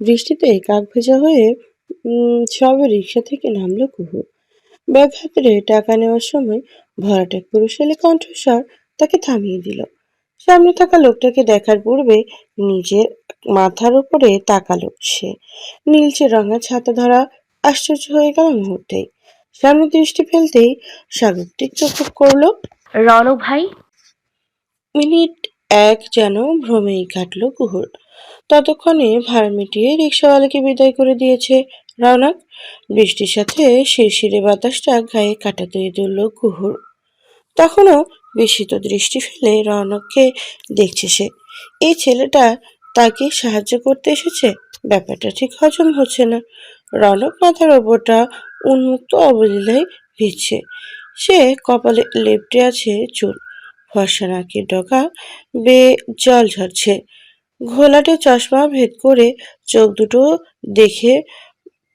বৃষ্টিতে কাক ভেজা হয়ে উম সবে রিক্সা থেকে নামলো কুহু। ব্যাগ টাকা নেওয়ার সময় ভরাট এক পুরুষালী কণ্ঠস্বর তাকে থামিয়ে দিল। সামনে থাকা লোকটাকে দেখার পূর্বে নিজের মাথার উপরে তাকালো সে। নীলচে রঙা ছাতা ধরা আশ্চর্য হয়ে গেল মুহূর্তেই। সামনে দৃষ্টি ফেলতেই স্বাগতিক চোখ করল। রণ ভাই? মিনিট এক যেন ভ্রমেই কাটল কুহুর। ততক্ষণে ভাড়া মিটিয়ে রিক্সাওয়ালাকে বিদায় করে দিয়েছে রওনাক। বৃষ্টির সাথে শিরশিরে বাতাসটা গায়ে কাটা দিয়ে তুলল কুহুর। তখনও বিস্মিত দৃষ্টি ফেলে রওনককে দেখছে সে। এই ছেলেটা তাকে সাহায্য করতে এসেছে? ব্যাপারটা ঠিক হজম হচ্ছে না। রনক মাথার ওপরটা উন্মুক্ত অবলীলায় ভিজছে। সে কপালে লেপটে আছে চুল। ফর্সা নাকি ডগা বেয়ে জল ঝরছে। ঘোলাটে চশমা ভেদ করে চোখ দুটো দেখে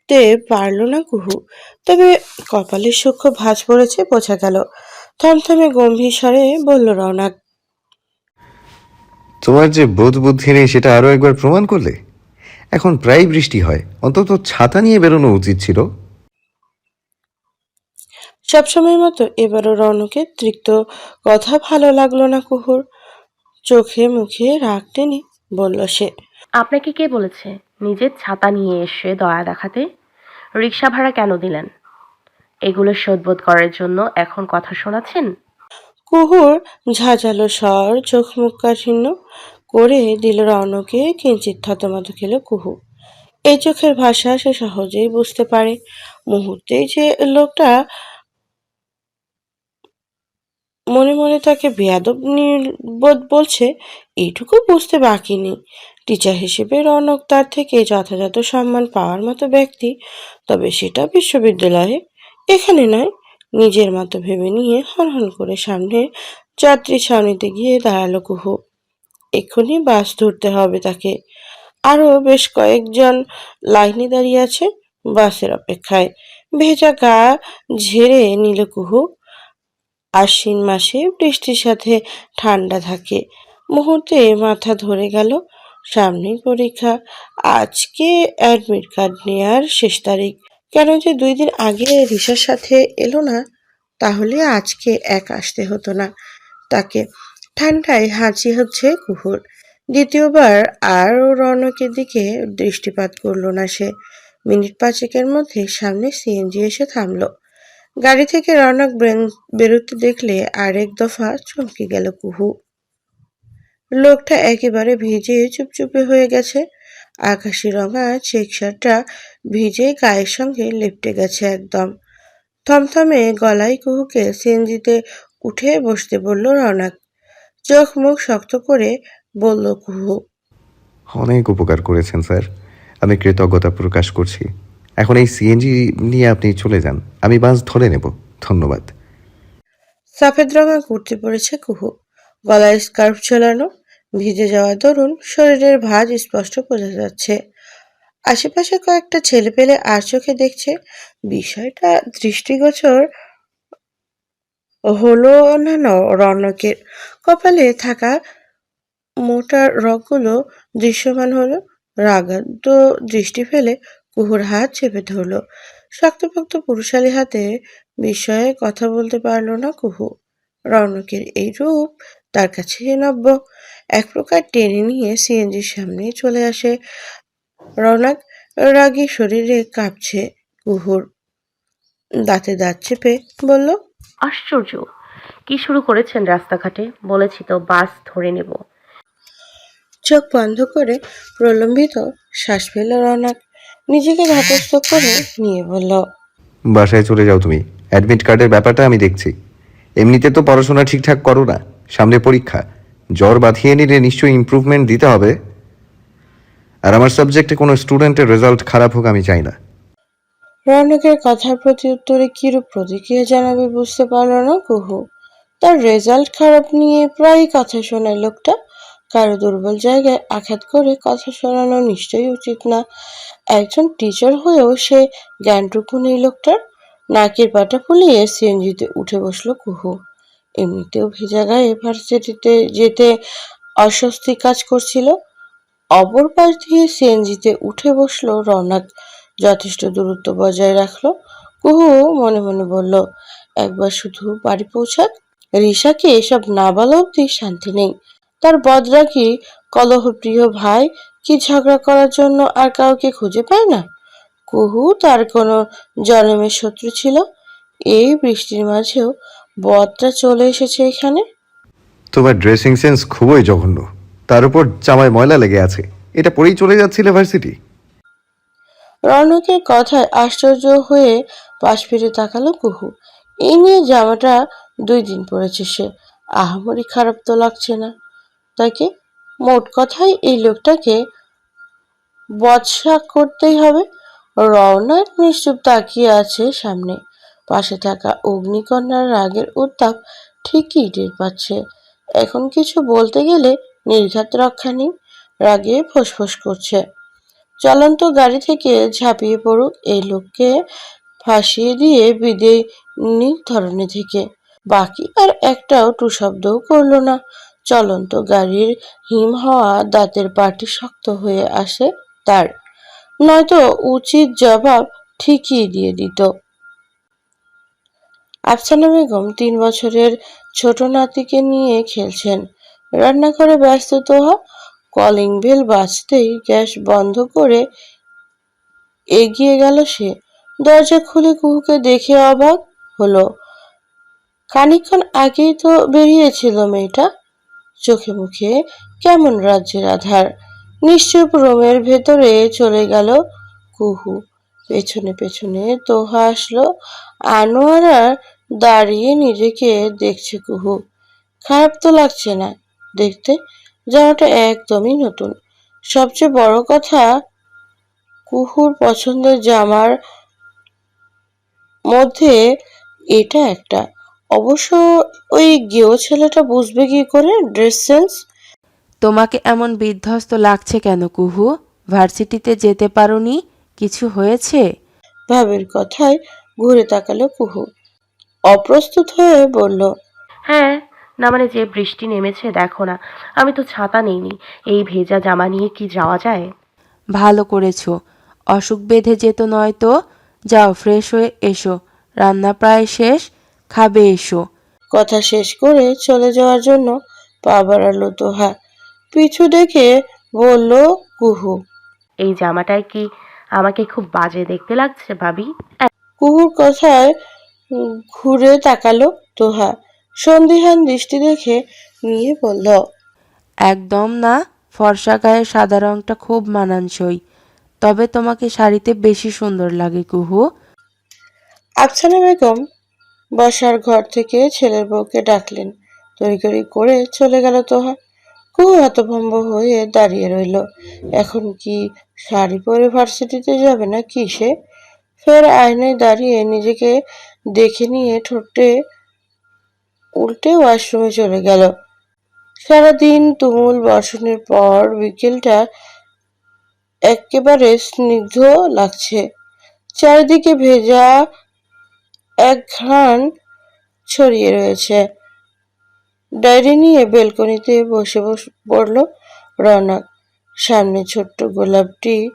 তে পারল না কুহু। তবে কপালে সূক্ষ্ম ভাঁজ পড়েছে বোঝা গেল। থমথমে গম্ভীর স্বরে বলল রওনাক তোমার যে বোধ বুদ্ধি নেই সেটা আরও একবার প্রমাণ করলে? এখন প্রায় বৃষ্টি হয় অন্তত ছাতা নিয়ে বেরোনো উচিত ছিল। সবসময়ের মতো এবারও রৌনকের তৃপ্ত। কথা ভালো লাগল না কুহুর। চোখে মুখে রাগ টেনে বলল সে। আপনাকে কে বলেছে নিজের ছাতা নিয়ে এসে দয়া দেখাতে? রিক্সা ভাড়া কেন দিলেন? এগুলো শোধবোধ করার জন্য এখন কথা শোনাচ্ছেন? কুহুর ঝাঁঝালো স্বর চোখ মুখ কাঠিন্য করে দিল রৌনকে কিঞ্চিত থতমত খেল কুহু। এই চোখের ভাষা সে সহজেই বুঝতে পারে। মুহূর্তেই যে লোকটা মনে মনে তাকে বেয়াদব নির্বোধ বলছে, এইটুকু বুঝতে বাকি নেই। টিচার হিসেবে রনক তার থেকে যথাযথ সম্মান পাওয়ার মতো ব্যক্তি, তবে সেটা বিশ্ববিদ্যালয়ে এখানে নয়। নিজের মতো ভেবে নিয়ে হনহন করে সামনে যাত্রী ছাউনিতে গিয়ে দাঁড়াল কুহু। এক্ষুনি বাস ধরতে হবে তাকে। আরও বেশ কয়েকজন লাইনে দাঁড়িয়ে আছে বাসের অপেক্ষায়। ভেজা গা ঝেড়ে নিল কুহু। আশ্বিন মাসে বৃষ্টির সাথে ঠান্ডা থাকে। মুহূর্তে মাথা ধরে গেল সামনেই পরীক্ষা। আজকে অ্যাডমিট কার্ড নেওয়ার শেষ তারিখ। কেন যে দুই দিন আগে রিসার সাথে এলো না, তাহলে আজকে এক আসতে হতো না। তাকে ঠান্ডায় হাঁচি হচ্ছে কুহুর। দ্বিতীয়বার আর রৌনকের দিকে দৃষ্টিপাত করল না সে। মিনিট পাঁচেকের মধ্যে সামনে সিএনজি এসে থামলো। গাড়ি থেকে রৌনক বেরোতে দেখলে আরেক দফা চমকে গেল কুহু। লোকটা একেবারে ভিজে চুপচুপে হয়ে গেছে। আকাশি রঙা চেক শার্টটা ভিজে গায়ের সঙ্গে লেপটে গেছে একদম। থমথমে গলায় কুহুকে সিএনজিতে উঠে বসতে বলল রৌনক চোখ মুখ শক্ত করে বলল কুহু। অনেক উপকার করেছেন স্যার। আমি কৃতজ্ঞতা প্রকাশ করছি। এখন এই সিএনজি নিয়ে আপনি চলে যান। আমি বাস ধরে নেব। ধন্যবাদ। সফেদ রঙা কুর্তি পরেছে কুহু। গলায় স্কার্ফ ঝোলানো, ভিজে যাওয়া দরুন শরীরের ভাঁজ স্পষ্ট বোঝা যাচ্ছে। আশেপাশে কয়েকটা ছেলে পেলে আর চোখে দেখছে বিষয়টা দৃষ্টিগোচর হলো ন- রৌনকের কপালে থাকা মোটা রগগুলো দৃশ্যমান হলো রাগাদ্য দৃষ্টি ফেলে কুহুর হাত চেপে ধরলো। শক্তপোক্ত পুরুষালী হাতে বিষয়ে কথা বলতে পারল না কুহু। রৌনকের এই রূপ তার কাছে নব্য। এক প্রকার টেনে নিয়ে সিএনজির সামনে চলে আসে। রৌনক রাগী শরীরে কাঁপছে কুহুর। দাঁতে দাঁত চেপে বলল আশ্চর্য! কি শুরু করেছেন রাস্তাঘাটে? বলেছি তো বাস ধরে নেব। চোখ বন্ধ করে প্রলম্বিত শ্বাস ফেল রৌনক। নিজেকে ধাতস্থ করে নিয়ে বলল বাসায় চলে যাও তুমি। অ্যাডমিট কার্ডের ব্যাপারটা আমি দেখছি। এমনিতে তো পড়াশোনা ঠিকঠাক করো না। সামনে পরীক্ষা। জ্বর বাঁধিয়ে নিলে নিশ্চয়ই ইমপ্রুভমেন্ট দিতে হবে। আর আমার সাবজেক্টে কোনো স্টুডেন্টের রেজাল্ট খারাপ হোক আমি চাই না। রৌনকের কথার প্রতি উত্তরে কিরূপ প্রতিক্রিয়া জানাবে বুঝতে পারল না কুহু। তার রেজাল্ট খারাপ নিয়ে প্রায়ই কথা শোনায় লোকটা। কারও দুর্বল জায়গায় আঘাত করে কথা শোনানো নিশ্চয়ই উচিত না। একজন টিচার হয়েও সে জ্ঞানটুকু নেই লোকটার। নাকের পাটা ফুলিয়ে সিএনজিতে উঠে বসল কুহু। এমনিতেও ভেজা গায়ে ভার্সিটিতে যেতে অস্বস্তি কাজ করছিল। অপর পাশ দিয়ে সিএনজিতে উঠে বসল রৌনক যথেষ্ট দূরত্ব বজায় রাখল। কুহু মনে মনে বলল, একবার শুধু বাড়ি পৌঁছাক? রিসাকে এসব না বলা অব্দি শান্তি নেই। তার বদরাকি কলহপ্রিয় ভাই কি ঝগড়া করার জন্য আর কাউকে খুঁজে পায় না? কুহু তার কোনো জন্মের শত্রু ছিল। এই বৃষ্টির মাঝেও বদটা চলে এসেছে এখানে। তোমার ড্রেসিং সেন্স খুবই জঘন্য। তার উপর জামায় ময়লা লেগে আছে। এটা পরেই চলে যাচ্ছিলে ভার্সিটি রৌনকের কথায় আশ্চর্য হয়ে পাশ ফিরে তাকালো কুহু। এই নিয়ে জামাটা দুই দিন পরেছে সে। আহামরি খারাপ তো লাগছে না। তাকে মোট কথায় এই লোকটাকে বৎসা করতেই হবে। রওনাক নিশ্চুপ তাকিয়ে আছে সামনে। পাশে থাকা অগ্নিকন্যার রাগের উত্তাপ ঠিকই টের পাচ্ছে। এখন কিছু বলতে গেলে নির্ঘাত রক্ষা নেই, রাগে ফোঁসফোঁস করছে। চলন্ত গাড়ি থেকে ঝাঁপিয়ে পড়ুক এই লোককে ফাঁসিয়ে দিয়ে বিদেয় ধরনের থেকে। বাকি আর একটাও টু শব্দও করল না। চলন্ত গাড়ির হিম হওয়া দাঁতের পাটি শক্ত হয়ে আসে তার। নয়তো উচিত জবাব ঠিকই দিয়ে দিত। আফসানা বেগম তিন বছরের ছোট নাতিকে নিয়ে খেলছেন। রান্নাঘরে ব্যস্ত তোহা কলিং বেল বাজতেই গ্যাস বন্ধ করে এগিয়ে গেল সে। দরজা খুলে কুহুকে দেখে অবাক হলো। খানিকক্ষণ আগেই তো বেরিয়েছিল মেয়েটা। চোখে মুখে কেমন রাজ্যের আধার? নিশ্চুপ রোমের ভেতরে চলে গেল কুহু। পেছনে পেছনে তোহা আসলো। আনোয়ারা দাঁড়িয়ে নিজেকে দেখছে কুহু। খারাপ তো লাগছে না, দেখতে জামাটা একদমই নতুন। সবচেয়ে বড় কথা, কুহুর পছন্দের জামার মধ্যে এটা একটা। অবশ্য ওই গেও ছেলেটা বুঝবে কি করে? ড্রেস সেন্স তোমাকে এমন বিধ্বস্ত লাগছে কেন কুহু? ভার্সিটিতে যেতে পারোনি? কিছু হয়েছে? ভাবের কথায় ঘুরে তাকালো কুহু। অপ্রস্তুত হয়ে বলল হ্যাঁ না মানে যে বৃষ্টি নেমেছে দেখো না। আমি তো ছাতা নেইনি। এই ভেজা জামা নিয়ে কি যাওয়া যায়? ভালো করেছ। অসুখ বেঁধে যেত নয়তো? যাও ফ্রেশ হয়ে এসো। রান্না প্রায় শেষ। খাবে এসো। কথা শেষ করে চলে যাওয়ার জন্য পা বাড়ালো তোহা। পিছু দেখে বলল কুহু। এই জামাটায় কি আমাকে খুব বাজে দেখতে লাগছে ভাবি? কুহুর কথায় ঘুরে তাকালো তোহা। সন্দিহান দৃষ্টি দেখে নিয়ে বলল একদম না ফর্সা গায়ে সাদা রংটা খুব মানানসই। তবে তোমাকে শাড়িতে বেশি সুন্দর লাগে কুহু। আফসানা বেগম বসার ঘর থেকে ছেলের বউকে ডাকলেন। তড়িঘড়ি করে চলে গেল তোহা কুহু হতভম্ব হয়ে দাঁড়িয়ে রইল। এখন কি শাড়ি পরে ভার্সিটিতে যাবে না কি সে? ফের আয়নায় দাঁড়িয়ে নিজেকে দেখে নিয়ে ঠোঁটে উল্টে ওয়াশরুমে চলে গেল। সারাদিন তুমুল বর্ষণের পর বিকেলটা একেবারে স্নিগ্ধ লাগছে। চারিদিকে ভেজা এক ঘ্রাণ ছড়িয়ে রয়েছে। ডায়েরি নিয়ে বেলকনিতে বসে বস, পড়ল রনক সামনে ছোট্ট গোলাপটি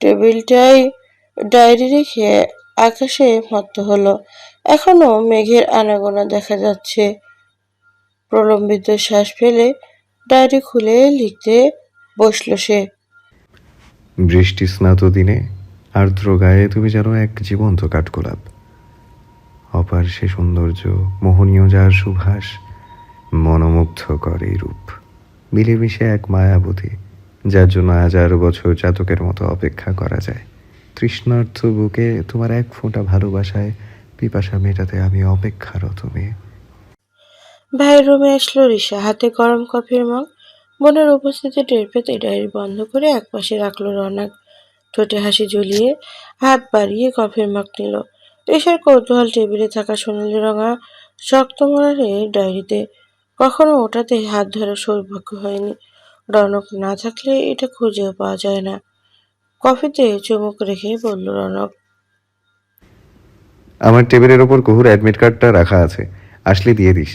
টেবিলটায় ডায়েরি রেখে আকাশে মত্ত হলো। এখনও মেঘের আনাগোনা দেখা যাচ্ছে। প্রলম্বিত শ্বাস ফেলে ডায়েরি খুলে লিখতে বসল সে। বৃষ্টি স্নাত দিনে, আর্দ্র গায়ে তুমি যেন এক জীবন্ত কাঠগোলাপ। অপার সে সৌন্দর্য, মোহনীয় যার সুভাষ মনোমুগ্ধ করে রূপ মিলেমিশে এক মায়াবতী, যার জন্য হাজার বছর জাতকের মতো অপেক্ষা করা যায়। তৃষ্ণার্থ বুকে তোমার এক ফোঁটা ভালোবাসায় পিপাসা মেটাতে আমি অপেক্ষারত মেয়ে। ভাইয়ের রুমে আসলো রিসা, হাতে গরম কফির মগ। বোনের উপস্থিতি টের পেতে ডায়েরি বন্ধ করে একপাশে রাখল রনাক। ঠোঁটে হাসি ঝুলিয়ে হাত বাড়িয়ে কফির মগ নিল। রিসার কৌতূহল টেবিলে থাকা সোনালি রঙা শক্ত মোড়ারে ডায়েরিতে কখনো ওটাতে হাত ধরার সৌভাগ্য হয়নি। রনক না থাকলে এটা খুঁজেও পাওয়া যায় না। কফিতে চুমুক রেখে বলল রনক। আমার টেবিলের ওপর কুহুর অ্যাডমিট কার্ডটা রাখা আছে। আসলে দিয়ে দিস।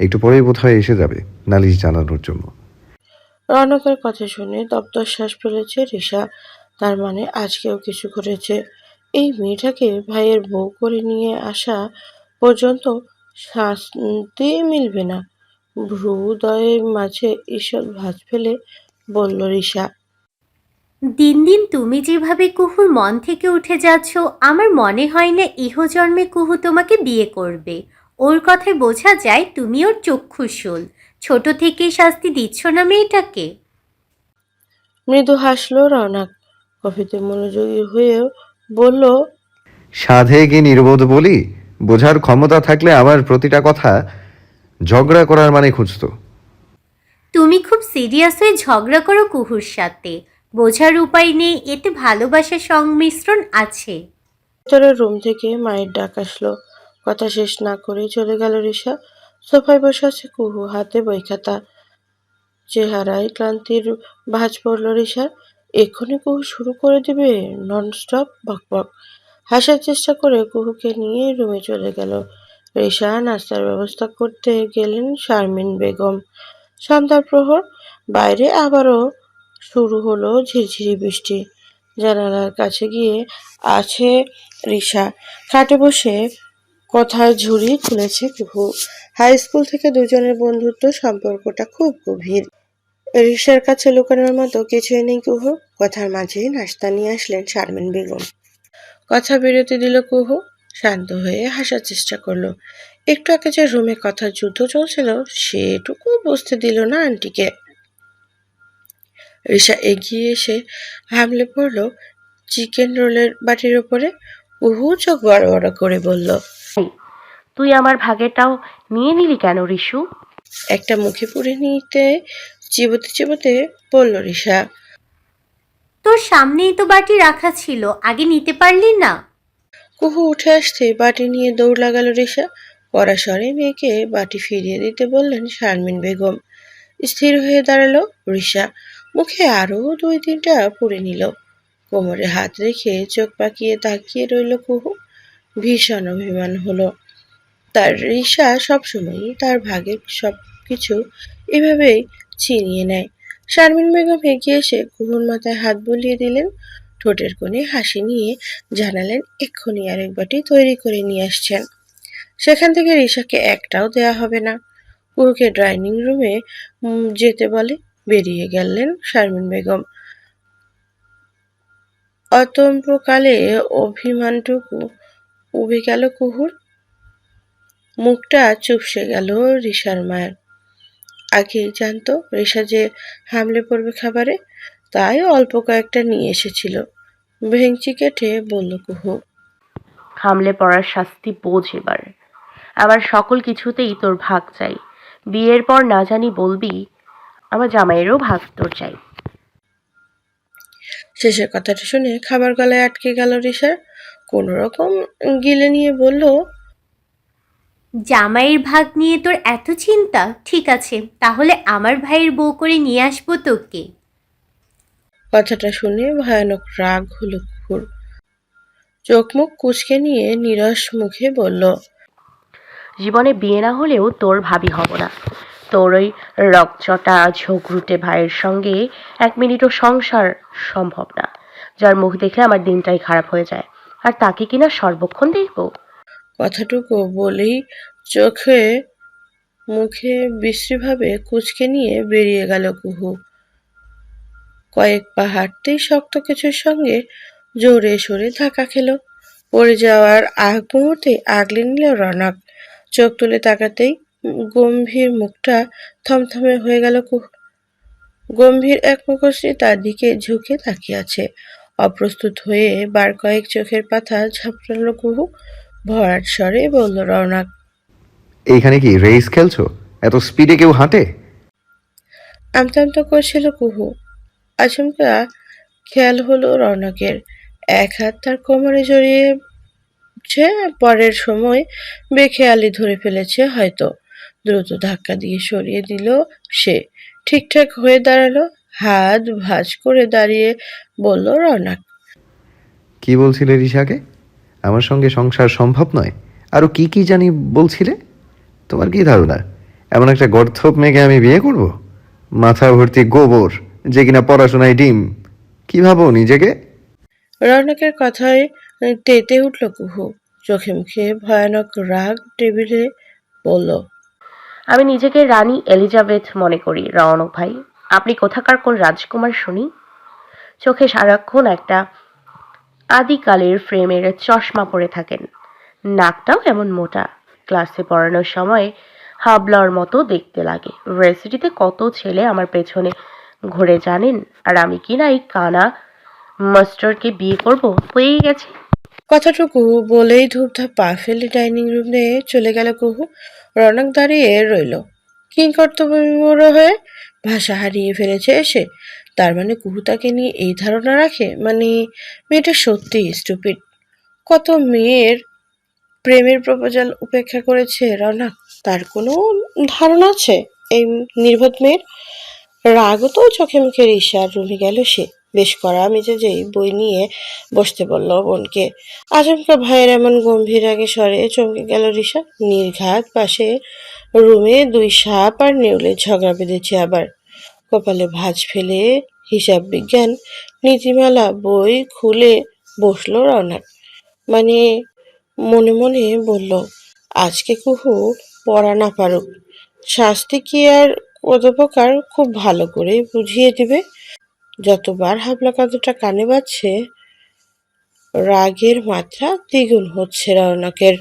একটু পরেই বোধ হয় এসে যাবে নালিশ জানানোর জন্য। রনকের কথা শুনে দপ্তর শ্বাস ফেলেছে রিসা তার মানে আজকেও কিছু ঘটেছে। এই মেয়েটাকে ভাইয়ের বউ করে নিয়ে আসা পর্যন্ত শান্তি মিলবে না। ভ্রুদয়ের মাঝে ঈষৎ ভাঁজ ফেলে বলল রিসা দিন দিন তুমি যেভাবে কুহুর মন থেকে উঠে যাচ্ছ আমার মনে হয় না ইহজন্মে কুহু তোমাকে বিয়ে করবে। ওর কথায় বোঝা যায় তুমি ওর চক্ষুশূল। ছোট থেকেই শাস্তি দিচ্ছ না মেয়েটাকে? মৃদু হাসলো রনক। কফিতে মনোযোগী হয়েও বলল সাধে কি নির্বোধ বলি? বোঝার ক্ষমতা থাকলে আমার প্রতিটা কথা ঝগড়া করার মানে খুঁজতো। তুমি খুব সিরিয়াস হয়ে ঝগড়া করো কুহুর সাথে। বোঝার উপায় নেই এতে ভালোবাসার সংমিশ্রণ আছে। ভেতরের রুম থেকে মায়ের ডাক আসলো। কথা শেষ না করে চলে গেল রিসা সোফায় বসে আছে কুহু হাতে বই খাতা চেহারায় ক্লান্তির ভাঁজ পড়ল রিসার এক্ষুনি কুহু শুরু করে দিবে ননস্টপ বকবক হাসার চেষ্টা করে কুহুকে নিয়ে রুমে চলে গেল। রিসা নাস্তার ব্যবস্থা করতে গেলেন শারমিন বেগম। সন্ধ্যার প্রহর, বাইরে আবারও শুরু হলো ঝিরঝিরি বৃষ্টি। জানালার কাছে গিয়ে আছে রিসা খাটে বসে কথার ঝুড়ি খুলেছে কুহু হাই স্কুল থেকে দুজনের বন্ধুত্ব সম্পর্কটা খুব গভীর। রিসার কাছে লুকানোর মতো কিছুই নেই কুহু। কথার মাঝেই নাস্তা নিয়ে আসলেন শারমিন বেগম। কথা বিরতি দিল কুহু। শান্ত হয়ে হাসার চেষ্টা করল। একটু আগে যে রুমে কথার যুদ্ধ চলছিল সেটুকু বুঝতে দিল না আন্টিকে। রিসা এগিয়ে এসে হামলে পড়ল চিকেন রোলের বাটির ওপরে কুহু চোখ বড় বড় করে বলল তুই আমার ভাগেরটাও নিয়ে নিলি কেন রিশু? একটা মুখে পুড়ে নিতে চিবোতে চিবোতে বলল রিসা তোর সামনেই তো বাটি রাখা ছিল আগে নিতে পারলি না? কুহু উঠে আসতে বাটি নিয়ে দৌড় লাগালো রিসা পরাশরে মেয়েকে বাটি ফিরিয়ে দিতে বললেন শারমিন বেগম। স্থির হয়ে দাঁড়াল রিসা মুখে আরও দুই তিনটা পুড়ে নিল। কোমরে হাত রেখে চোখ পাকিয়ে তাকিয়ে রইল কুহু। ভীষণ অভিমান হলো। তার রিসা সবসময়ই তার ভাগের সব কিছু এভাবেই ছিনিয়ে নেয়। শারমিন বেগম এগিয়ে এসে কুহুর মাথায় হাত বুলিয়ে দিলেন। ঠোঁটের কোণে হাসি নিয়ে জানালেন, এক্ষুনি আরেক বাটি তৈরি করে নিয়ে আসছেন। সেখান থেকে রিসাকে একটাও দেয়া হবে না। কুহুকে ডাইনিং রুমে যেতে বলে বেরিয়ে গেলেন শারমিন বেগম। অতম্পকালে অভিমানটুকু উবে গেল কুহুর। মুখটা চুপসে গেল রিসার মায়ের। আগেই জানতো রেশা যে হামলে পড়বে খাবারে? তাই অল্প কয়েকটা নিয়ে এসেছিল। ভেংচি কেটে বলল কুহু। হামলে পড়ার শাস্তি বোঝ এবার। আমার সকল কিছুতেই তোর ভাগ চাই। বিয়ের পর না জানি বলবি আমার জামাইয়েরও ভাগ তোর চাই। শেষের কথাটা শুনে খাবার গলায় আটকে গেল রিসার কোনো রকম গিলে নিয়ে বলল জামাইয়ের ভাগ নিয়ে তোর এত চিন্তা? ঠিক আছে তাহলে আমার ভাইয়ের বউ করে নিয়ে আসব তোকে। কথাটা শুনে ভয়ানক রাগ হলো কুহুর চোখ মুখ কুচকে নিয়ে নিরস মুখে বলল জীবনে বিয়ে না হলেও তোর ভাবি হব না। তোর ওই রকচটা ঝোঁকরুটে ভাইয়ের সঙ্গে এক মিনিটও সংসার সম্ভব না যার মুখ দেখলে আমার দিনটাই খারাপ হয়ে যায়। আর তাকে কিনা সর্বক্ষণ দেখব? কথাটুকু বলেই চোখে, মুখে বিশ্রীভাবে কুচকে নিয়ে বেরিয়ে গেল কুহু। কয়েক পা হাঁটতেই শক্ত কিছুর সঙ্গে জোরে সরে ধাক্কা খেলো। পড়ে যাওয়ার আগ মুহূর্তে আগলে নিল রনক। চোখ তুলে তাকাতেই গম্ভীর মুখটা থমথমে হয়ে গেল কুহু। গম্ভীর এক মুখশ্রী তার দিকে ঝুঁকে তাকিয়ে আছে। অপ্রস্তুত হয়ে বার কয়েক চোখের পাতা ঝাপড়ালো কুহু। ভরাট স্বরে বলল রওনাক এইখানে কি রেস খেলছো? এত স্পিডে কেউ হাঁটে? আমতা আমতা করছিল কুহু। আচমকা খেয়াল হলো রৌনকের এক হাত তার কোমরে জড়িয়ে জড়িয়েছে পরের সময় বেখেয়ালি ধরে ফেলেছে হয়তো। দ্রুত ধাক্কা দিয়ে সরিয়ে দিল সে। ঠিকঠাক হয়ে দাঁড়াল হাত ভাঁজ করে দাঁড়িয়ে বলল রওনাক। কি বলছিলে রিশাকে? আমার সঙ্গে সংসার সম্ভব নয়। আরও কি কি জানি বলছিলে? তোমার কি ধারণা? এমন একটা গর্থপ মেয়েকে আমি বিয়ে করব? মাথা ভর্তি গোবর যে কিনা পড়াশোনায় ডিম। কি ভাবো নিজেকে? রৌনকের কথায় তেতে উঠল কুহু। চোখে মুখে ভয়ানক রাগ টেবিলে বলল আমি নিজেকে রানী এলিজাবেথ মনে করি রওনক ভাই। আপনি কোথাকার কোন রাজকুমার শুনি? চোখে সারাক্ষণ একটা আদিকালের ফ্রেমের চশমা পরে থাকেন। নাকটাও এমন মোটা। ক্লাসে পড়ানোর সময় হাবলার মতো দেখতে লাগে। ভার্সিটিতে কত ছেলে আমার পেছনে ঘুরে জানেন? আর আমি কি না এই কানা মাস্টারকে বিয়ে করব? হয়েই গেছে। কথাটুকু বলেই ধূপধাপ পা ফেলে ডাইনিং রুমে চলে গেল কুহু। রনক দাঁড়িয়ে রইল। কিং কর্তব্য হয়ে ভাষা হারিয়ে ফেলেছে এসে তার মানে কুহু তাকে নিয়ে এই ধারণা রাখে? মানে মেয়েটা সত্যি স্টুপিড কত মেয়ের প্রেমের প্রপোজাল উপেক্ষা করেছে রনক তার কোনো ধারণা আছে? এই নির্বোধ মেয়ের রাগও তো চোখে মুখে ঈর্ষার রুমে গেল সে। বেশ করা মেজাজেই বই নিয়ে বসতে বলল বোনকে। আচমকা ভাইয়ের এমন গম্ভীর আগে স্বরে চমকে গেল ঋষা। নির্ঘাত পাশে রুমে দুই সাপ আর নেউলে ঝগড়া বেঁধেছে আবার। কপালে ভাঁজ ফেলে হিসাব বিজ্ঞান, নীতিমালা, বই খুলে বসল রওনাক মানে মনে মনে বলল, আজকে কুহু পড়া না পারুক। শাস্তি কি আর অধ্যাপকার খুব ভালো করে বুঝিয়ে দিবে। যতবার হাবলা কাঁদটা কানে বাজছে, রাগের মাত্রা দ্বিগুণ হচ্ছে রৌনকের।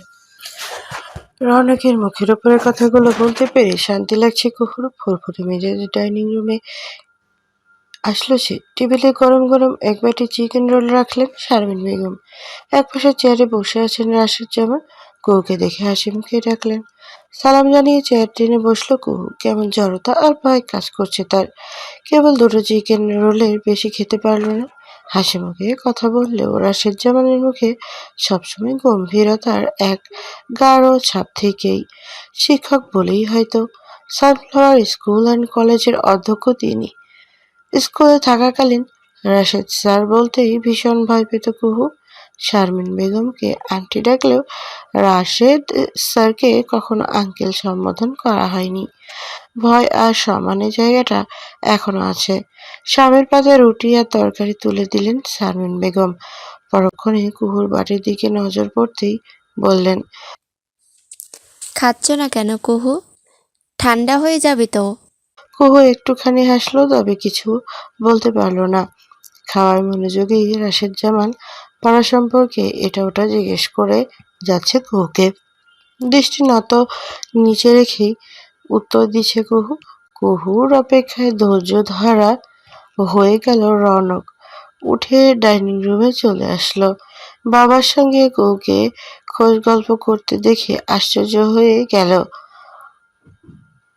রৌনকের মুখের উপরের কথাগুলো বলতে পেরে শান্তি লাগছে কুহুর। ফুরফুরে মেজাজ ডাইনিং রুমে আসলো সে। টেবিলে গরম গরম এক বাটি চিকেন রোল রাখলেন শারমিন বেগম। এক পাশে চেয়ারে বসে আছেন রাশেদ জামান কুহুকে দেখে হাসি মুখে ডাকলেন, সালাম জানিয়ে চেয়ার টেনে বসল কুহু। কেমন জড়তা আর ভয় কাজ করছে তার। কেবল দুটো চিকেন রোলের বেশি খেতে পারল না। হাসি মুখে কথা বললেও রাশেদ জামানের মুখে সবসময় গম্ভীরতার এক গাঢ় ছাপ থেকেই। শিক্ষক বলেই হয়তো সানফ্লাওয়ার স্কুল অ্যান্ড কলেজের অধ্যক্ষ তিনি। স্কুলে থাকাকালীন রাশেদ স্যার বলতেই ভীষণ ভয় পেত কুহু। শারমিন বেগমকে আন্টি ডাকলেও রাশেদ স্যারকে কখনো আঙ্কেল সম্বোধন করা হয়নি। ভয় আর সম্মানের জায়গাটা এখনও আছে। স্বামীর পাতে রুটি আর তরকারি তুলে দিলেন শারমিন বেগম। পরক্ষণে কুহুর বাটির দিকে নজর পড়তেই বললেন খাচ্ছ না কেন কুহু? ঠান্ডা হয়ে যাবে তো? কুহু একটুখানি হাসলো তবে কিছু বলতে পারল না। খাওয়ার মনোযোগী রাশেদ জামান পড়া সম্পর্কে এটা ওটা জিজ্ঞেস করে যাচ্ছে কুহুকে। দৃষ্টি নত নিচে রেখেই উত্তর দিচ্ছে কুহু। কুহুর অপেক্ষায় ধৈর্য ধরা হয়ে গেল রনক। উঠে ডাইনিং রুমে চলে আসলো। বাবার সঙ্গে কুহুকে খোঁজ গল্প করতে দেখে আশ্চর্য হয়ে গেল।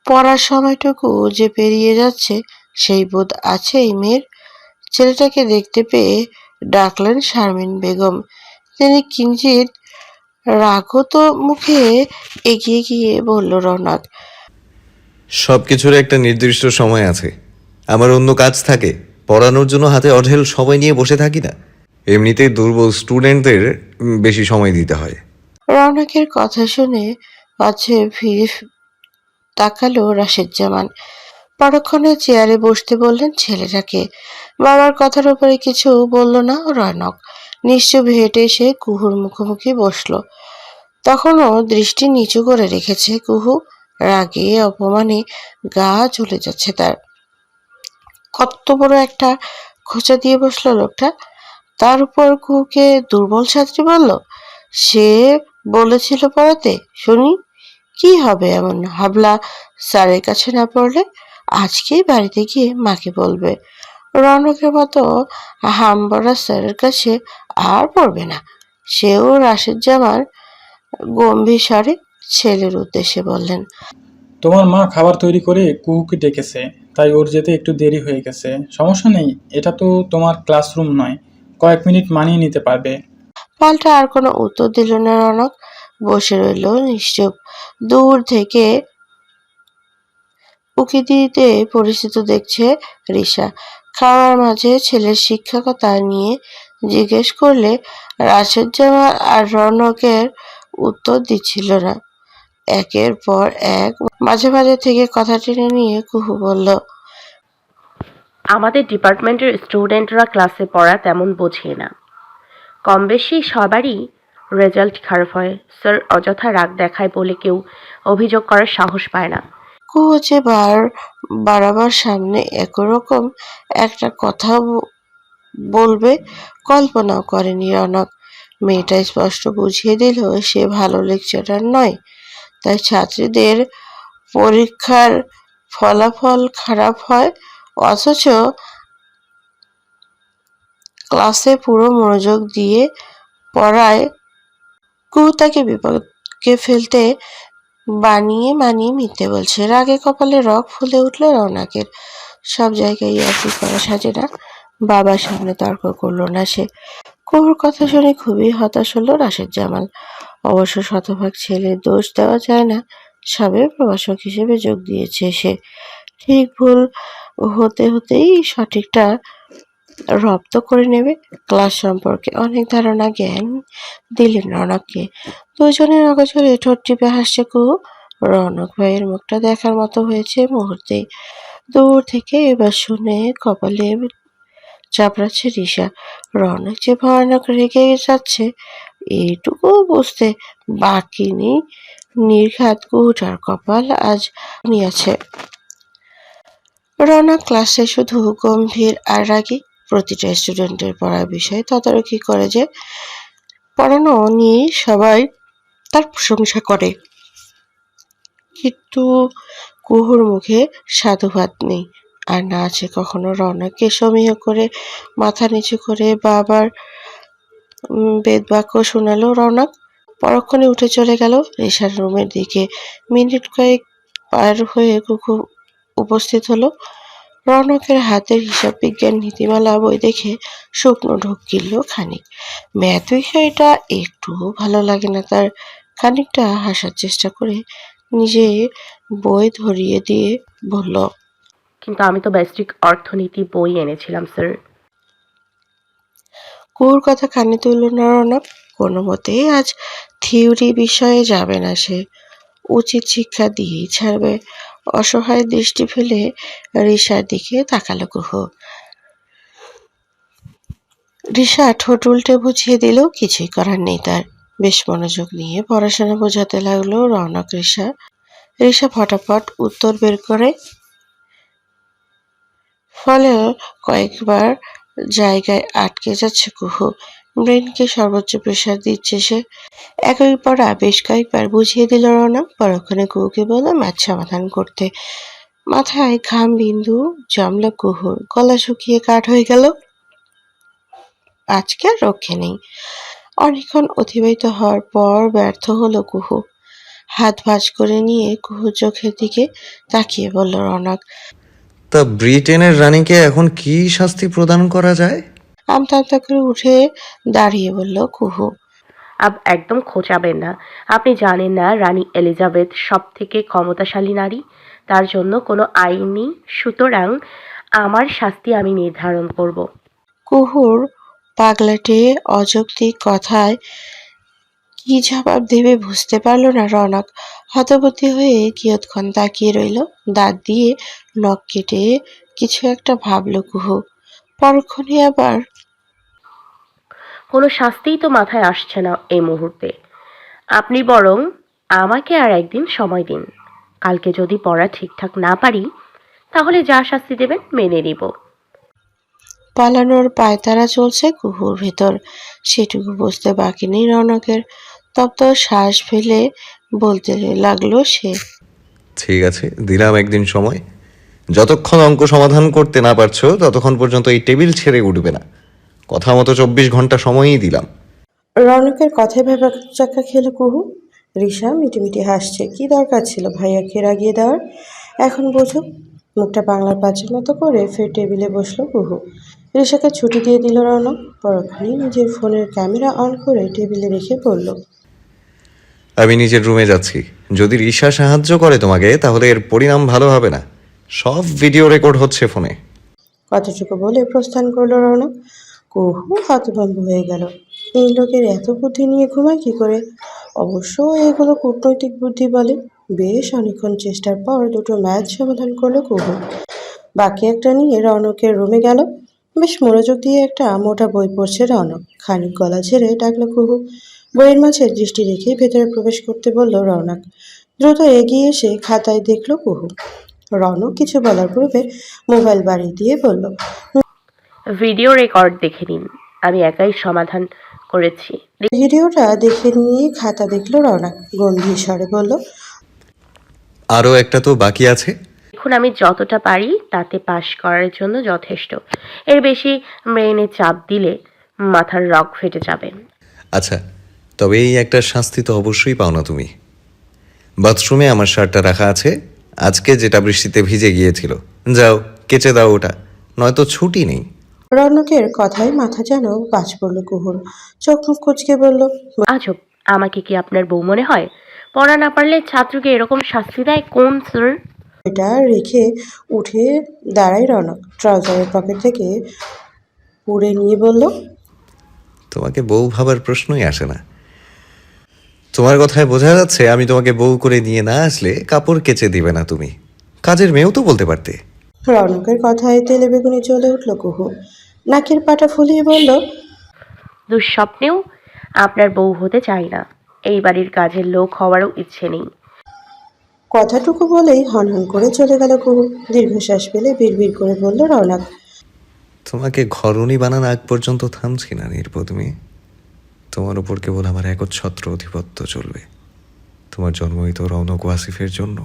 পড়ার সময়টুকু যে পেরিয়ে যাচ্ছে, সেই বোধ আছে এই মেয়ের। ছেলেটাকে দেখতে পেয়ে ডাকলেন শারমিন বেগম। তিনি কিঞ্চিত রাগত মুখে এগিয়ে গিয়ে বলল, রৌনক সব কিছুর একটা নির্দিষ্ট সময় আছে। আমার অন্য কাজ থাকে, পড়ানোর জন্য হাতে অঢেল সময় নিয়ে বসে থাকি না। এমনিতেই দুর্বল স্টুডেন্টদের বেশি সময় দিতে হয়। রৌনকের কথা শুনে পাছে ফিরে তাকালো রাশেদ জামান পরক্ষণে চেয়ারে বসতে বললেন ছেলেটাকে। বাবার কথার উপরে কিছু বলল না রৌনক। নিশ্চুপ হেঁটে এসে কুহুর মুখোমুখি বসল। তখনও দৃষ্টি নিচু করে রেখেছে কুহু। রাগে, অপমানে গা চলে যাচ্ছে তার। কত বড় একটা খোঁচা দিয়ে বসল লোকটা। তার উপর কুকে দুর্বল ছাত্রী বলল, সে বলেছিল পড়াতে, শুনি। কি হবে এমন হাবলা স্যারের কাছে না পড়লে? আজকেই বাড়িতে গিয়ে মাকে বলবে। রনকের মতো হামবড়া স্যারের কাছে আর পড়বে না। সেও রাশেদ জামার গম্ভীর স্বরে ছেলের উদ্দেশ্যে বললেন তোমার মা খাবার তৈরি করে কুহুকে ডেকেছে তাই ওর যেতে একটু দেরি হয়ে গেছে। সমস্যা নেই এটা তো তোমার ক্লাসরুম নয় কয়েক মিনিট মানিয়ে নিতে পারবে। পাল্টা আর কোনো উত্তর দিল না রনক বসে রইল নিশ্চুপ। দূর থেকে উকি দিতে পরিচিত দেখছে রিসা খাওয়ার মাঝে ছেলের শিক্ষকতা নিয়ে জিজ্ঞেস করলে রাশেদ জামা আর রনকের উত্তর দিচ্ছিল না। একের পর এক মাঝে মাঝে থেকে কথা টেনে নিয়ে কুহু বলল আমাদের ডিপার্টমেন্টের স্টুডেন্টরা ক্লাসে পড়া তেমন বোঝে না। কম বেশি সবারই রেজাল্ট খারাপ হয়। স্যার অযথা রাগ দেখায় বলে কেউ অভিযোগ করার সাহস পায় না। কুহু যে বার বাড়াবার সামনে একরকম একটা কথা বলবে কল্পনাও করেনি রনক। মেয়েটা স্পষ্ট বুঝিয়ে দিল সে ভালো লেকচারার নয়। তাই ছাত্রীদের পরীক্ষার ফলাফল খারাপ হয়, অথচ ক্লাসে পুরো মনোযোগ দিয়ে পড়ায় কুহু তাকে বিপদকে ফেলতে বানিয়ে মানিয়ে মিথ্যে বলছে। রাগে কপালে রক ফুলে উঠল রওনাকের সব জায়গায় ইয়ার্কি করা সাজে না। বাবার সামনে তর্ক করল না সে। কুহুর কথা শুনে খুবই হতাশ হলো রাশেদ জামাল। অবশ্য শতভাগ ছেলের দোষ দেওয়া যায় না সবে প্রভাষক হিসেবে যোগ দিয়েছে সে। ঠিক ভুল হতে হতেই সঠিকটা রপ্ত করে নেবে। ক্লাস সম্পর্কে অনেক ধারণা, জ্ঞান দিলেন রনককে। দুজনের অগচরে ঠোঁট টিপে হাসছে কুহু। রনক ভাইয়ের মুখটা দেখার মতো হয়েছে মুহূর্তেই। দূর থেকে এবার শুনে কপালে চাপড়াচ্ছে রিসা রনক যে ভয়ানক রেগে যাচ্ছে এইটুকু বুঝতে বাকি নেই। নির্ঘাত কুহুটার কপাল আজ নিয়েছে। রনক ক্লাসে শুধু গম্ভীর আর রাগী প্রতিটা স্টুডেন্টের পড়ার বিষয়ে তদারকি করে যে পড়ানো নিয়ে সবাই তার প্রশংসা করে। কিন্তু কুহুর মুখে সাধুবাদ নেই। আর না আছে কখনো রওনাকে সমীহ করে মাথা নিচু করে বাবার উম, বেদবাক্য শোনালো রওনাক পরক্ষণে উঠে চলে গেল রেশার রুমের দিকে। মিনিট কয়েক পার হয়ে কুকু উপস্থিত হলো। রৌনকের হাতের হিসাব বিজ্ঞান নীতিমালা বই দেখে শুকনো ঢোক গিলল খানিক। ম্যাথ বিষয়টা একটু ভালো লাগে না তার। খানিকটা হাসার চেষ্টা করে নিজে বই ধরিয়ে দিয়ে বলল কিন্তু আমি তো বেস্টিক অর্থনীতি বই এনেছিলাম স্যার কুহুর কথা কানে তুলল না রৌনক কোনো মতেই আজ থিওরি বিষয়ে যাবে না সে। উচিত শিক্ষা দিয়েই ছাড়বে। অসহায় দৃষ্টি ফেলে রিসার দিকে তাকালো কুহু রিসা ঠোঁট উল্টে বুঝিয়ে দিলেও কিছুই করার নেই তার। বেশ মনোযোগ নিয়ে পড়াশোনা বোঝাতে লাগল রৌনক রিসা রিসা ফটাফট উত্তর বের করে, ফলে কয়েকবার জায়গায় আটকে যাচ্ছে কুহু। ব্রেনকে সর্বোচ্চ প্রেশার দিচ্ছে সে। একই পড়া বেশ কয়েকবার বুঝিয়ে দিল রওনা পরক্ষণে কুহুকে বলল ম্যাথ সমাধান করতে। মাথায় ঘাম, বিন্দু জমল কুহুর গলা শুকিয়ে কাঠ হয়ে গেল। আজকে আর রক্ষে নেই। অনেকক্ষণ অতিবাহিত হওয়ার পর ব্যর্থ হলো কুহু। হাত ভাঁজ করে নিয়ে কুহু চোখের দিকে তাকিয়ে বলল, রনক তা ব্রিটেনের রানীকে এখন কি শাস্তি প্রদান করা যায়? আমতা আমতা করে উঠে দাঁড়িয়ে বলল কুহু আব একদম খোঁচাবেন না। আপনি জানেন না রানী এলিজাবেথ সব থেকে ক্ষমতাশালী নারী। তার জন্য কোনো আইন নেই। সুতরাং আমার শাস্তি আমি নির্ধারণ করব। কুহুর পাগলাটে অযৌক্তিক কথায় কি জবাব দেবে বুঝতে পারল না রনক। হতবতী হয়ে কিয়ৎক্ষণ তাকিয়ে রইল দাঁত দিয়ে নখ কেটে কিছু একটা ভাবলো কুহু। পরক্ষণে আবার কোনো শাস্তিই তো মাথায় আসছে না এই মুহূর্তে। আপনি বরং আমাকে আর একদিন সময় দিন। কালকে যদি পড়া ঠিকঠাক না পারি তাহলে যা শাস্তি দেবেন মেনে নিব। পালানোর পায়তারা চলছে কুহুর ভেতর। সেটুকু বুঝতে বাকি নেই রনকের। তপ্ত শ্বাস ফেলে বলতে লাগল সে। ঠিক আছে দিলাম একদিন সময়। যতক্ষণ অঙ্ক সমাধান করতে না পারছ ততক্ষণ পর্যন্ত এই টেবিল ছেড়ে উঠবে না। কথা মতো চব্বিশ ঘণ্টা সময়ই দিলাম। রনকের কথায় ভেবা চাকা খেলো কুহু। রিসা মিটিমিটি হাসছে কি দরকার ছিল ভাইয়াকে রাগিয়ে দেওয়ার? এখন বোঝো মুখটা বাংলার পাঁচের মতো করে ফের টেবিলে বসল কুহু। রিসাকে ছুটি দিয়ে দিল রনক পরক্ষণেই নিজের ফোনের ক্যামেরা অন করে টেবিলে রেখে বলল আমি নিজের রুমে যাচ্ছি। যদি রিসা সাহায্য করে তোমাকে, তাহলে এর পরিণাম ভালো হবে না। সব ভিডিও রেকর্ড হচ্ছে ফোনে। কতটুকু বলে প্রস্থান করল রৌনক কুহু হতভম্ব হয়ে গেল। এই লোকের এত বুদ্ধি নিয়ে ঘুমায় কি করে? অবশ্য এগুলো কূটনৈতিক বুদ্ধি বলে। বেশ অনেকক্ষণ চেষ্টার পর দুটো ম্যাচ সমাধান করল কুহু। বাকি একটা নিয়ে রৌনকের রুমে গেল। বেশ মনোযোগ দিয়ে একটা মোটা বই পড়ছে রৌনক খানিক গলা ঝেড়ে ডাকলো কুহু। বইয়ের মাঝে দৃষ্টি রেখে ভেতরে প্রবেশ করতে বলল রৌনক দ্রুত এগিয়ে এসে খাতায় দেখল কুহু। রৌনক কিছু বলার পূর্বে মোবাইল বাড়ি দিয়ে বলল ভিডিও রেকর্ড দেখে নিন। আমি একাই সমাধান করেছি। ভিডিওটা দেখে নিয়ে খাতা দেখল রৌনক গম্ভীর স্বরে বলল আরও একটা তো বাকি আছে? দেখুন আমি যতটা পারি তাতে পাশ করার জন্য যথেষ্ট। এর বেশি ব্রেনে চাপ দিলে মাথার রক ফেটে যাবে। আচ্ছা তবে এই একটা শাস্তি তো অবশ্যই পাও না তুমি। বাথরুমে আমার শার্টটা রাখা আছে। আজকে যেটা বৃষ্টিতে ভিজে গিয়েছিল। যাও কেচে দাও ওটা। নয়তো ছুটি নেই। রৌনকের কথায় মাথা যেন বাজ পড়ল কুহুর। চোখ মুখ কুচকে বলল আজব আমাকে কি আপনার বউ মনে হয়? পড়া না পারলে ছাত্রকে এরকম শাস্তি দেয় কোন স্যার? এটা রেখে উঠে দাঁড়ায় রনক। ট্রাউজারের পকেট থেকে পুড়ে নিয়ে বলল তোমাকে বউ ভাবার প্রশ্নই আসে না। তোমার কথায় বোঝা যাচ্ছে আমি তোমাকে বউ করে নিয়ে না আসলে কাপড় কেচে দিবে না তুমি। কাজের মেয়েও তো বলতে পারতে। রৌনকের কথায় তেলে বেগুনি জ্বলে উঠল কুহু। নাকের পাটা ফুলিয়ে বলল দুঃস্বপ্নেও আপনার বউ হতে চাই না। এই বাড়ির কাজের লোক হওয়ারও ইচ্ছে নেই। কথাটুকু বলেই হনহন করে চলে গেল কুহু। দীর্ঘশ্বাস পেলে বিড়বিড় করে বলল রৌনক। তোমাকে ঘরণী বানানো আগ পর্যন্ত থামছি না নির্বোধমি তোমার উপর কেবল আমার একচ্ছত্র অধিপত্য চলবে। তোমার জন্মই তো রৌনক ওয়াসিফের জন্য।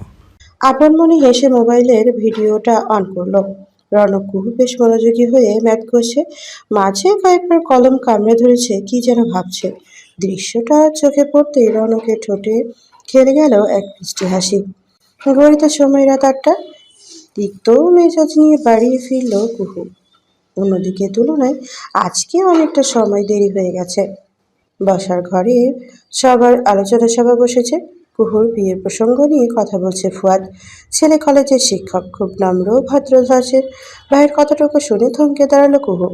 আপন মনে হেসে মোবাইলের ভিডিওটা অন করল। রনক কুহু বেশ মনোযোগী হয়ে ম্যাথ করছে। মাঝে কয়েকবার কলম কামড়ে ধরেছে, কি যেন ভাবছে। দৃশ্যটা চোখে পড়তেই রনকের ঠোঁটে খেলে গেল এক মিষ্টি হাসি। ঘড়িতে সময় রাত আটটা। তিক্ত মেজাজ নিয়ে বাড়িয়ে ফিরল কুহু। অন্যদিকে তুলনায় আজকে অনেকটা সময় দেরি হয়ে গেছে। বসার ঘরে সবার আলোচনা সভা বসেছে। কুহুর বিয়ের প্রসঙ্গ নিয়ে কথা বলছে ফুয়াদ। ছেলে কলেজের শিক্ষক, খুব নম্র ভদ্র ভাইয়ের কথাটুকু শুনে থমকে দাঁড়াল কুহু।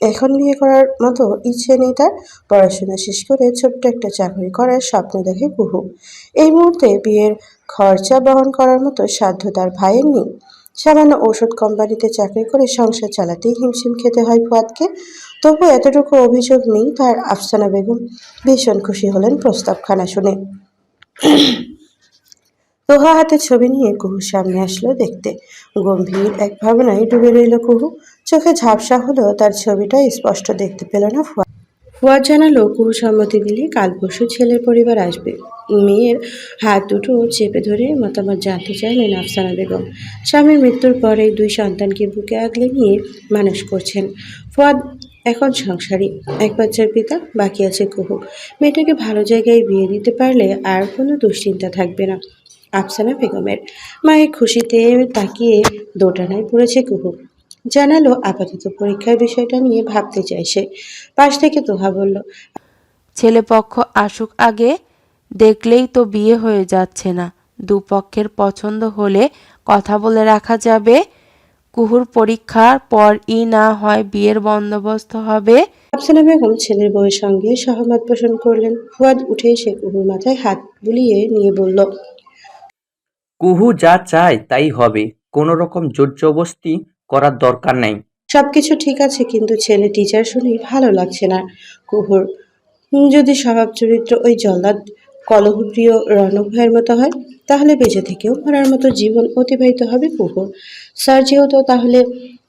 এখন বিয়ে করার মতো ইচ্ছে নেই তার। পড়াশোনা শেষ করে ছোট্ট একটা চাকরি করার স্বপ্ন দেখে কুহু। এই মুহূর্তে বিয়ের খরচা বহন করার মতো সাধ্য তার ভাইয়ের নেই। সামান্য ওষুধ কোম্পানিতে চাকরি করে সংসার চালাতেই হিমশিম খেতে হয় ফুয়াদকে। তবু এতটুকু অভিযোগ নেই, তার আফসানা বেগম ভীষণ খুশি হলেন প্রস্তাবখানা শুনে। তোহা হাতে ছবি নিয়ে কুহুর সামনে আসলো দেখতে। গম্ভীর এক ভাবনায় ডুবে রইল কুহু। চোখে ঝাপসা হলেও তার ছবিটা স্পষ্ট দেখতে পেল না ফুয়া ফুয়াদ জানালো সম্মতি দিলে কাল পরশু ছেলের পরিবার আসবে। মেয়ের হাত দুটো চেপে ধরে মতামত জানতে চাইলেন আফসানা বেগম। স্বামীর মৃত্যুর পরে দুই সন্তানকে বুকে আগলে নিয়ে মানুষ করছেন। ফুয়াদ এখন সংসারী, এক বাচ্চার পিতা, বাকি আছে কুহু মেয়েটাকে ভালো জায়গায় বিয়ে দিতে পারলে আর কোনো দুশ্চিন্তা থাকবে না, আফসানা বেগমের। মায়ের খুশিতে তাকিয়ে দোটানায় পড়েছে কুহু জানালো আপাতত পরীক্ষার বিষয়টা নিয়ে ভাবতে চাই সে পাশ থেকে তোহা বলল ছেলেপক্ষ আসুক আগে দেখলেই তো বিয়ে হয়ে যাচ্ছে না। দুপক্ষের পছন্দ হলে কথা বলে রাখা যাবে। কুহুর পরীক্ষার পর ই না হয় বিয়ের বন্দোবস্ত হবে। আফসানা বেগম ছেলের বউয়ের সঙ্গে সহমত পোষণ করলেন। ফুয়াদ উঠে এসে কুহুর মাথায় হাত বুলিয়ে নিয়ে বলল কুহু যা চায় তাই হবে। কোনো রকম জোরজবস্তি করার দরকার নেই। সবকিছু ঠিক আছে কিন্তু ছেলে টিচার শুনেই ভালো লাগছে না। কুহুর যদি স্বভাব চরিত্র ওই জল্লাদ কলহপ্রিয় রণক ভাইয়ের মতো হয় তাহলে বেঁচে থেকেও মরার মতো জীবন অতিবাহিত হবে কুহুর। স্যার যেহেতু তাহলে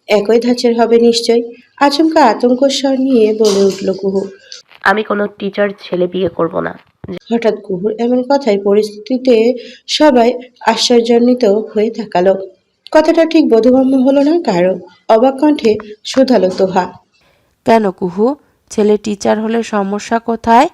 একই ধাঁচের হবে নিশ্চয়। আচমকা আতঙ্ক স্বর নিয়ে বলে উঠল কুহু। আমি কোনো টিচার ছেলে বিয়ে করব না। হঠাৎ কুহুর এমন কথায় পরিস্থিতিতে সবাই আশ্চর্যান্বিত হয়ে থাকালো কথাটা ঠিক বোধগম্য হলো না কারও অবাক কণ্ঠে শোধালো তোহা। কেন কুহু? ছেলে টিচার হলে সমস্যা কোথায়?